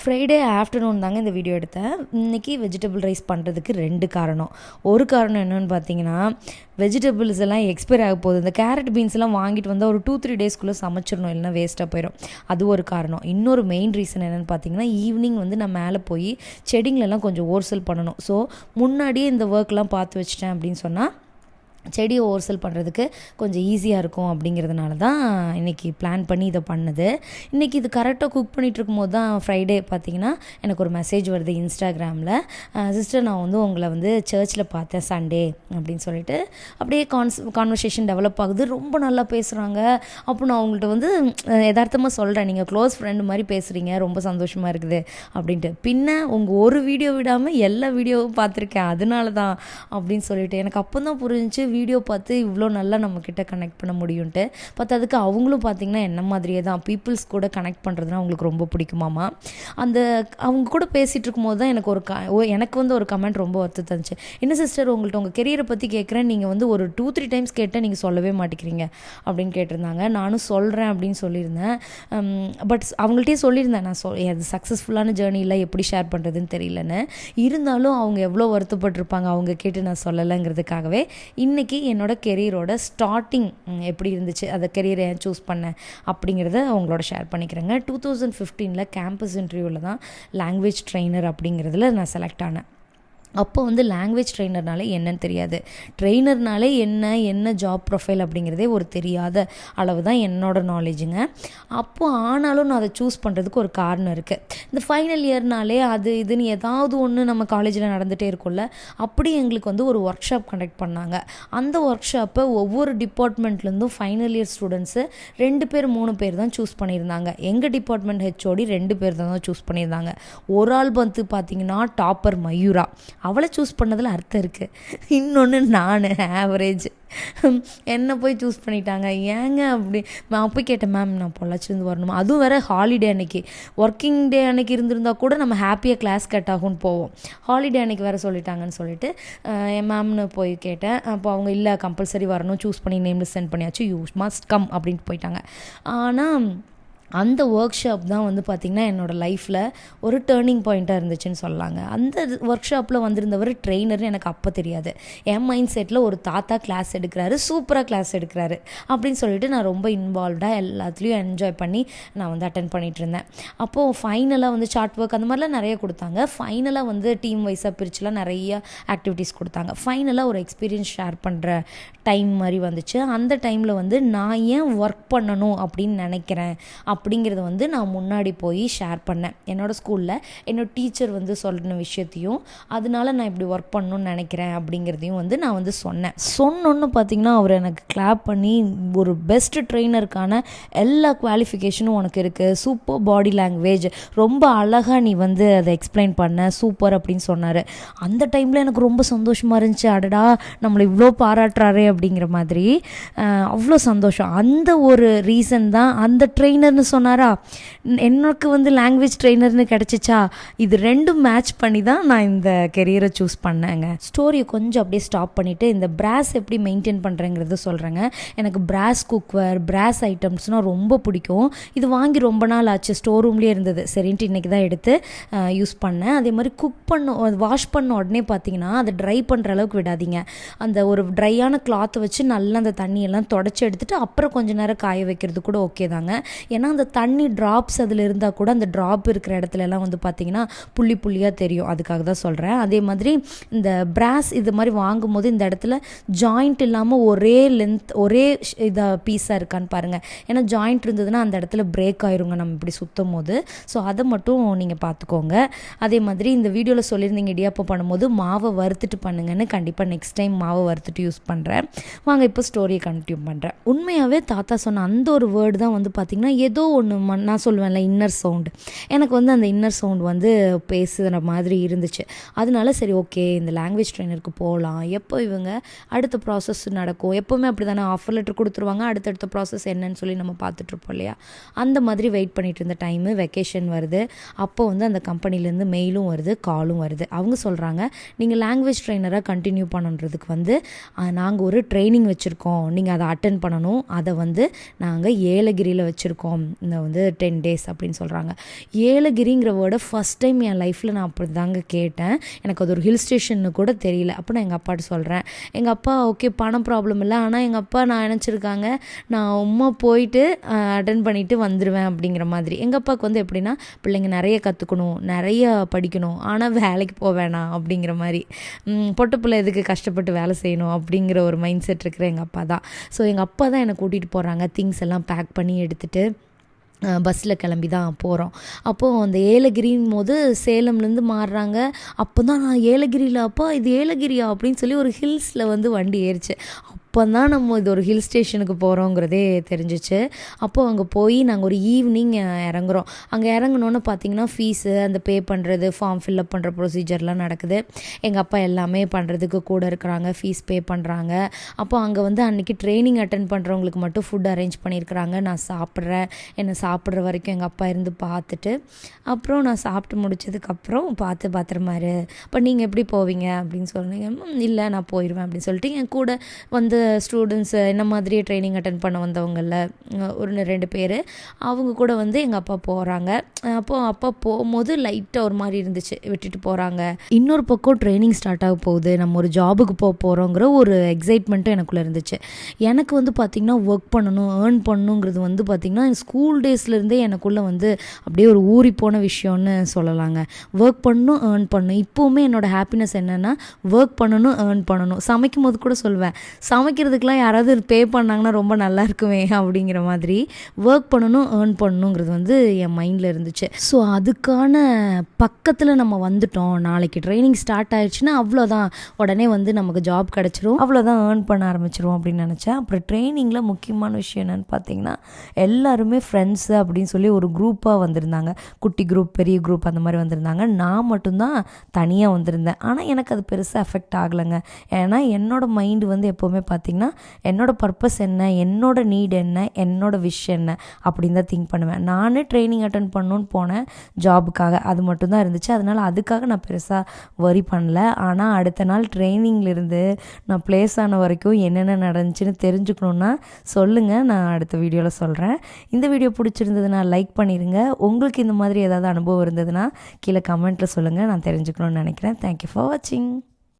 Friday afternoon தாங்க இந்த video எடுத்தேன். இன்றைக்கி வெஜிடபிள் ரைஸ் பண்ணுறதுக்கு ரெண்டு காரணம். ஒரு காரணம் என்னென்னு பார்த்தீங்கன்னா வெஜிடபிள்ஸ் எல்லாம் எக்ஸ்பைர் ஆக போகுது. இந்த கேரட் பீன்ஸ் எல்லாம் வாங்கிட்டு வந்தால் ஒரு டூ த்ரீ டேஸ்க்குள்ளே சமைச்சிடணும். இல்லைனா வேஸ்ட்டாக போயிடும் அது ஒரு காரணம். இன்னொரு மெயின் ரீசன் என்னென்னு பார்த்தீங்கன்னா ஈவினிங் வந்து நான் மேலே போய் செடிங்களெல்லாம் கொஞ்சம் ஓர்சல் பண்ணணும். ஸோ முன்னாடியே இந்த ஒர்க்லாம் பார்த்து வச்சிட்டேன் அப்படின்னு சொன்னால் செடியை ஓர்சல் பண்ணுறதுக்கு கொஞ்சம் ஈஸியாக இருக்கும் அப்படிங்கிறதுனால தான் இன்றைக்கி பிளான் பண்ணி இதை பண்ணது. இன்றைக்கி இது கரெக்டாக குக் பண்ணிகிட்ருக்கும் போது தான் ஃப்ரைடே பார்த்தீங்கன்னா எனக்கு ஒரு மெசேஜ் வருது இன்ஸ்டாகிராமில் சிஸ்டர் நான் வந்து உங்களை வந்து சர்ச்சில் பார்த்தேன் சண்டே அப்படின்னு சொல்லிட்டு. அப்படியே கான்ஸ் கான்வர்சேஷன் டெவலப் ஆகுது. ரொம்ப நல்லா பேசுகிறாங்க அப்போ நான் அவங்கள்ட்ட வந்து யதார்த்தமாக சொல்கிறேன் நீங்கள் க்ளோஸ் ஃப்ரெண்டு மாதிரி பேசுகிறீங்க ரொம்ப சந்தோஷமாக இருக்குது அப்படின்ட்டு. பின்ன உங்கள் ஒரு வீடியோ விடாமல் எல்லா வீடியோவும் பார்த்துருக்கேன். அதனால தான் அப்படின்னு சொல்லிட்டு எனக்கு அப்போ தான் புரிஞ்சு வீடியோ பார்த்து இவ்வளோ நல்லா நம்மக்கிட்ட கனெக்ட் பண்ண முடியும்ன்ட்டு. பார்த்ததுக்கு அவங்களும் பார்த்திங்கன்னா என்ன மாதிரியே தான் பீப்புள்ஸ் கூட கனெக்ட் பண்ணுறதுனா அவங்களுக்கு ரொம்ப பிடிக்குமாமா அந்த அவங்க கூட பேசிகிட்டு இருக்கும்போது தான் எனக்கு ஒரு க ஓ எனக்கு வந்து ஒரு கமெண்ட் ரொம்ப ஒத்து தந்துச்சு என்ன சிஸ்டர் உங்கள்கிட்ட உங்கள் கெரியரை பற்றி கேட்குறேன் நீங்கள் வந்து ஒரு டூ த்ரீ டைம்ஸ் கேட்டால் நீங்கள் சொல்லவே மாட்டேங்கிறீங்க அப்படின்னு கேட்டிருந்தாங்க. நானும் சொல்கிறேன் அப்படின்னு சொல்லியிருந்தேன். பட் அவங்கள்ட்டே சொல்லியிருந்தேன். நான் சொல் அது சக்ஸஸ்ஃபுல்லான ஜேர்னியில் எப்படி ஷேர் பண்ணுறதுன்னு தெரியலன்னு. இருந்தாலும் அவங்க எவ்வளோ வருத்தப்பட்டிருப்பாங்க அவங்க கேட்டு நான் சொல்லலைங்கிறதுக்காகவே. இன்றைக்கி என்னோட கெரியரோட ஸ்டார்டிங் எப்படி இருந்துச்சு? அந்த கெரியரை ஏன் சூஸ் பண்ணேன் அப்படிங்கிறத அவங்களோட ஷேர் பண்ணிக்கிறேங்க. டூ தௌசண்ட் ஃபிஃப்டீனில் கேம்பஸ் இன்டர்வியூவில் தான் லாங்குவேஜ் ட்ரெயினர் அப்படிங்கிறதுல நான் செலக்ட் ஆனேன். அப்போ வந்து லாங்குவேஜ் ட்ரெயினர்னாலே என்னன்னு தெரியாது. ட்ரெயினர்னாலே என்ன என்ன ஜாப் ப்ரொஃபைல் அப்படிங்கிறதே ஒரு தெரியாத அளவு தான் என்னோடய நாலேஜுங்க அப்போது ஆனாலும் நான் அதை சூஸ் பண்ணுறதுக்கு ஒரு காரணம் இருக்குது இந்த ஃபைனல் இயர்னாலே அது இதுன்னு ஏதாவது ஒன்று நம்ம காலேஜில் நடந்துகிட்டே இருக்கும்ல அப்படி எங்களுக்கு வந்து ஒரு ஒர்க் ஷாப் கண்டக்ட் பண்ணாங்க. அந்த ஒர்க் ஷாப்பை ஒவ்வொரு டிபார்ட்மெண்ட்லேருந்தும் ஃபைனல் இயர் ஸ்டூடெண்ட்ஸு ரெண்டு பேர் மூணு பேர் தான் சூஸ் பண்ணியிருந்தாங்க. எங்கள் டிபார்ட்மெண்ட் ஹெச்ஓடி ரெண்டு பேர் தான் சூஸ் பண்ணியிருந்தாங்க. ஒரு ஆள் வந்து பார்த்தீங்கன்னா டாப்பர் மயூரா. அவளை சூஸ் பண்ணதில் அர்த்தம் இருக்குது இன்னொன்று நான் ஆவரேஜ் என்னை போய் சூஸ் பண்ணிட்டாங்க. ஏங்க அப்படி? நான் போய் கேட்டேன் மேம் நான் பொள்ளாச்சிருந்து வரணுமா? அதுவும் வேறு ஹாலிடே அன்னைக்கு. ஒர்க்கிங் டே அன்னைக்கு இருந்திருந்தா கூட நம்ம ஹாப்பியாக கிளாஸ் கட் ஆகும்னு போவோம். ஹாலிடே அன்னைக்கு வேறு சொல்லிட்டாங்கன்னு சொல்லிட்டு என் மேம்னு போய் கேட்டேன். அப்போ அவங்க இல்லை கம்பல்சரி வரணும். சூஸ் பண்ணி நேமில் சென்ட் பண்ணியாச்சு. யூ மஸ்ட் கம் அப்படின்ட்டு போயிட்டாங்க. ஆனால் அந்த ஒர்க் ஷாப் தான் வந்து பார்த்திங்கன்னா என்னோடய லைஃப்பில் ஒரு டேர்னிங் பாயிண்ட்டாக இருந்துச்சுன்னு சொல்லலாங்க அந்த ஒர்க் ஷாப்பில் வந்திருந்தவர் ட்ரெயினர்னு எனக்கு அப்போ தெரியாது. என் மைண்ட் செட்டில் ஒரு தாத்தா கிளாஸ் எடுக்கிறாரு சூப்பராக கிளாஸ் எடுக்கிறாரு அப்படின்னு சொல்லிட்டு நான் ரொம்ப இன்வால்வ்டாக எல்லாத்துலேயும் என்ஜாய் பண்ணி நான் வந்து அட்டன் பண்ணிகிட்டு இருந்தேன். அப்போது ஃபைனலாக வந்து சார்ட் ஒர்க் அந்த மாதிரிலாம் நிறைய கொடுத்தாங்க. ஃபைனலாக வந்து டீம் வைஸாக பிரிச்சுலாம் நிறைய ஆக்டிவிட்டீஸ் கொடுத்தாங்க. ஃபைனலாக ஒரு எக்ஸ்பீரியன்ஸ் ஷேர் பண்ணுற டைம் மாதிரி வந்துச்சு. அந்த டைமில் வந்து நான் ஏன் ஒர்க் பண்ணணும் அப்படின்னு நினைக்கிறேன் அப்படிங்கிறத வந்து நான் முன்னாடி போய் ஷேர் பண்ணேன். என்னோடய ஸ்கூலில் என்னோடய டீச்சர் வந்து சொல்கிற விஷயத்தையும் அதனால நான் இப்படி ஒர்க் பண்ணணும்னு நினைக்கிறேன் அப்படிங்கிறதையும் வந்து நான் வந்து சொன்னேன். சொன்னோன்னு பார்த்தீங்கன்னா அவர் எனக்கு கிளாப் பண்ணி ஒரு பெஸ்ட் ட்ரெயினருக்கான எல்லா குவாலிஃபிகேஷனும் உனக்கு இருக்குது சூப்பர் பாடி லாங்குவேஜ் ரொம்ப அழகாக நீ வந்து அதை எக்ஸ்பிளைன் பண்ண சூப்பர் அப்படின்னு சொன்னார். அந்த டைமில் எனக்கு ரொம்ப சந்தோஷமாக இருந்துச்சு. அடடா நம்மளை இவ்வளோ பாராட்டுறாரு அப்படிங்கிற மாதிரி அவ்வளோ சந்தோஷம். அந்த ஒரு ரீசன் தான் அந்த ட்ரெயினர்னு சொன்னாரா? எனக்கு வந்து லாங்குவேஜ் ட்ரெயினர்னு கிடச்சிச்சா? இது ரெண்டும் மேட்ச் பண்ணி தான் நான் இந்த கெரியரை சூஸ் பண்ணேங்க. ஸ்டோரியை கொஞ்சம் அப்படியே ஸ்டாப் பண்ணிவிட்டு இந்த பிராஸ் எப்படி மெயின்டைன் பண்ணுறேங்கிறத சொல்கிறேங்க எனக்கு பிராஸ் குக்வேர் பிராஸ் ஐட்டம்ஸ்னால் ரொம்ப பிடிக்கும். இது வாங்கி ரொம்ப நாள் ஆச்சு ஸ்டோர் ரூம்லேயே இருந்தது. சரின்ட்டு இன்றைக்கி தான் எடுத்து யூஸ் பண்ணேன். அதே மாதிரி குக் பண்ண வாஷ் பண்ண உடனே பார்த்தீங்கன்னா அதை ட்ரை பண்ணுற அளவுக்கு விடாதீங்க. அந்த ஒரு ட்ரையான கிளாத்தை வச்சு நல்லா அந்த தண்ணியெல்லாம் தொடச்சி எடுத்துகிட்டு அப்புறம் கொஞ்ச நேரம் காய வைக்கிறது கூட ஓகே தாங்க. ஏன்னா அந்த தண்ணி ட்ராப்ஸ் அதில் இருந்தால் கூட அந்த ட்ராப் இருக்கிற இடத்துலலாம் வந்து பார்த்திங்கன்னா புள்ளி புள்ளியாக தெரியும். அதுக்காக தான் சொல்கிறேன் அதே மாதிரி இந்த பிராஸ் இது மாதிரி வாங்கும்போது இந்த இடத்துல ஜாயிண்ட் இல்லாமல் ஒரே லென்த் ஒரே இதாக பீஸாக இருக்கான்னு பாருங்கள் ஏன்னா ஜாயிண்ட் இருந்ததுன்னா அந்த இடத்துல பிரேக் ஆயிருங்க நம்ம இப்படி சுற்றும் போது ஸோ அதை மட்டும் நீங்கள் பார்த்துக்கோங்க அதே மாதிரி இந்த வீடியோவில் சொல்லியிருந்தீங்க இடியாப்பம் பண்ணும்போது மாவை வறுத்துட்டு பண்ணுங்கன்னு கண்டிப்பாக நெக்ஸ்ட் டைம் மாவை வறுத்துட்டு யூஸ் பண்ணுறேன் வாங்க இப்போ ஸ்டோரியை கண்டினியூ பண்ணுறேன் உண்மையாகவே தாத்தா சொன்ன அந்த ஒரு வேர்டு தான் வந்து பார்த்திங்கன்னா ஏதோ ஒன்று மண் நான் சொல்லுவேன்ல இன்னர் சவுண்டு எனக்கு வந்து அந்த இன்னர் சவுண்ட் வந்து பேசுகிற மாதிரி இருந்துச்சு. அதனால சரி ஓகே இந்த லாங்குவேஜ் ட்ரெயினருக்கு போகலாம் எப்போ இவங்க அடுத்த ப்ராசஸ் நடக்கும்? எப்போவுமே அப்படி தானே ஆஃபர் லெட்டர் கொடுத்துருவாங்க அடுத்தடுத்த ப்ராசஸ் என்னன்னு சொல்லி நம்ம பார்த்துட்ருப்போம் இல்லையா? அந்த மாதிரி வெயிட் பண்ணிகிட்டு இருந்த டைமு வெக்கேஷன் வருது. அப்போ வந்து அந்த கம்பெனிலேருந்து மெயிலும் வருது காலும் வருது. அவங்க சொல்கிறாங்க நீங்கள் லாங்குவேஜ் ட்ரெயினராக கண்டினியூ பண்ணுன்றதுக்கு வந்து நாங்கள் ஒரு ட்ரைனிங் வச்சுருக்கோம். நீங்கள் அதை அட்டன் பண்ணணும். அதை வந்து நாங்கள் ஏலகிரியில் வச்சுருக்கோம். வந்து டென் டேஸ் அப்படின்னு சொல்கிறாங்க ஏலகிரிங்கிற வேர்டை ஃபஸ்ட் டைம் என் லைஃப்பில் நான் அப்படி தாங்க கேட்டேன். எனக்கு அது ஒரு ஹில் ஸ்டேஷன்னு கூட தெரியல. அப்போ நான் எங்கள் அப்பாட்ட சொல்கிறேன் எங்கள் அப்பா ஓகே பணம் ப்ராப்ளம் இல்லை. ஆனால் எங்கள் அப்பா நான் நினச்சிருக்காங்க நான் உமா போயிட்டு அட்டன் பண்ணிவிட்டு வந்துடுவேன் அப்படிங்கிற மாதிரி. எங்கள் அப்பாவுக்கு வந்து எப்படின்னா பிள்ளைங்க நிறைய கற்றுக்கணும் நிறைய படிக்கணும். ஆனால் வேலைக்கு போக வேணாம் அப்படிங்கிற மாதிரி. பொட்ட பிள்ளை எதுக்கு கஷ்டப்பட்டு வேலை செய்யணும் அப்படிங்கிற ஒரு மைண்ட் செட் இருக்கிற எங்கள் அப்பா தான். ஸோ எங்கள் அப்பா தான் என்னை கூட்டிகிட்டு போகிறாங்க திங்ஸ் எல்லாம் பேக் பண்ணி எடுத்துகிட்டு பஸ்ஸில் கிளம்பி தான் போகிறோம் அப்போது அந்த ஏலகிரின் போது சேலம்லேருந்து மாறுறாங்க. அப்போ தான் நான் ஏலகிரியில் அப்பா இது ஏலகிரியா? அப்படின்னு சொல்லி ஒரு ஹில்ஸில் வந்து வண்டி ஏறிச்சு. அப்போ தான் நம்ம இது ஒரு ஹில் ஸ்டேஷனுக்கு போகிறோங்கிறதே தெரிஞ்சிச்சு. அப்போது அங்கே போய் நாங்கள் ஒரு ஈவினிங் இறங்குறோம். அங்கே இறங்குனோன்னு பார்த்தீங்கன்னா ஃபீஸு அந்த பே பண்ணுறது ஃபார்ம் ஃபில்அப் பண்ணுற ப்ரொசீஜர்லாம் நடக்குது. எங்கள் அப்பா எல்லாமே பண்ணுறதுக்கு கூட இருக்கிறாங்க ஃபீஸ் பே பண்ணுறாங்க அப்போ அங்கே வந்து அன்றைக்கி ட்ரைனிங் அட்டன் பண்ணுறவங்களுக்கு மட்டும் ஃபுட் அரேஞ்ச் பண்ணியிருக்கிறாங்க. நான் சாப்பிட்றேன். என்னை சாப்பிட்ற வரைக்கும் எங்கள் அப்பா இருந்து பார்த்துட்டு அப்புறம் நான் சாப்பிட்டு முடிச்சதுக்கப்புறம் பார்த்து பார்த்துருமாரு அப்போ இப்போ நீங்கள் எப்படி போவீங்க அப்படின்னு சொன்னீங்க இல்லை நான் போயிடுவேன் அப்படின்னு சொல்லிட்டு என் கூட வந்து ஸ்டூடெண்ட்ஸு என்ன மாதிரியே ட்ரைனிங் அட்டன் பண்ண வந்தவங்கள ஒரு ரெண்டு பேர் அவங்க கூட வந்து எங்கள் அப்பா போகிறாங்க அப்போது அப்பா போகும்போது லைட்டாக ஒரு மாதிரி இருந்துச்சு விட்டுட்டு போகிறாங்க இன்னொரு பக்கம் ட்ரைனிங் ஸ்டார்ட் ஆக போகுது. நம்ம ஒரு ஜாபுக்கு போக போகிறோங்கிற ஒரு எக்ஸைட்மெண்ட்டும் எனக்குள்ளே இருந்துச்சு. எனக்கு வந்து பார்த்திங்கன்னா ஒர்க் பண்ணணும் ஏர்ன் பண்ணணுங்கிறது வந்து பார்த்திங்கன்னா ஸ்கூல் டேஸ்லேருந்தே எனக்குள்ளே வந்து அப்படியே ஒரு ஊறி போன விஷயம்னு சொல்லலாங்க. ஒர்க் பண்ணணும் ஏர்ன் பண்ணணும். இப்போவுமே என்னோடய ஹாப்பினஸ் என்னென்னா ஒர்க் பண்ணணும் ஏர்ன் பண்ணணும். சமைக்கும் போது கூட சொல்வேன். சமைக்கிறதுக்கெலாம் யாராவது பே பண்ணாங்கன்னா ரொம்ப நல்லா இருக்குமே அப்படிங்கிற மாதிரி ஒர்க் பண்ணணும் ஏர்ன் பண்ணணுங்கிறது வந்து என் மைண்டில் இருந்துச்சு. ஸோ அதுக்கான பக்கத்தில் நம்ம வந்துட்டோம். நாளைக்கு ட்ரைனிங் ஸ்டார்ட் ஆயிடுச்சுன்னா அவ்வளோதான் உடனே வந்து நமக்கு ஜாப் கிடச்சிரும். அவ்வளோதான் ஏர்ன் பண்ண ஆரம்பிச்சிரும் அப்படின்னு நினச்சேன். அப்புறம் ட்ரைனிங்கில் முக்கியமான விஷயம் என்னென்னு பார்த்தீங்கன்னா எல்லாருமே ஃப்ரெண்ட்ஸு அப்படின்னு சொல்லி ஒரு குரூப்பாக வந்திருந்தாங்க. குட்டி குரூப் பெரிய குரூப் அந்த மாதிரி வந்திருந்தாங்க. நான் மட்டும்தான் தனியாக வந்திருந்தேன். ஆனால் எனக்கு அது பெருசாக எஃபெக்ட் ஆகலைங்க. ஏன்னா என்னோட மைண்டு வந்து எப்போவுமே பார்த்திங்கன்னா என்னோட பர்பஸ் என்ன என்னோடய நீட் என்ன என்னோட விஷ் என்ன அப்படின்னு தான் திங்க் பண்ணுவேன். நானே ட்ரைனிங் அட்டன் பண்ணணுன்னு போனேன் ஜாபுக்காக அது மட்டும்தான் இருந்துச்சு. அதனால் அதுக்காக நான் பெருசாக வரி பண்ணல. ஆனால் அடுத்த நாள் ட்ரைனிங்லேருந்து நான் ப்ளேஸ் ஆன வரைக்கும் என்னென்ன நடந்துச்சுன்னு தெரிஞ்சுக்கணுன்னா சொல்லுங்கள் நான் அடுத்த வீடியோவில் சொல்கிறேன் இந்த வீடியோ பிடிச்சிருந்ததுன்னா லைக் பண்ணிடுங்க உங்களுக்கு இந்த மாதிரி ஏதாவது அனுபவம் இருந்ததுன்னா கீழே கமெண்ட்டில் சொல்லுங்கள் நான் தெரிஞ்சுக்கணும்னு நினைக்கிறேன். தேங்க்யூ ஃபார் வாட்சிங்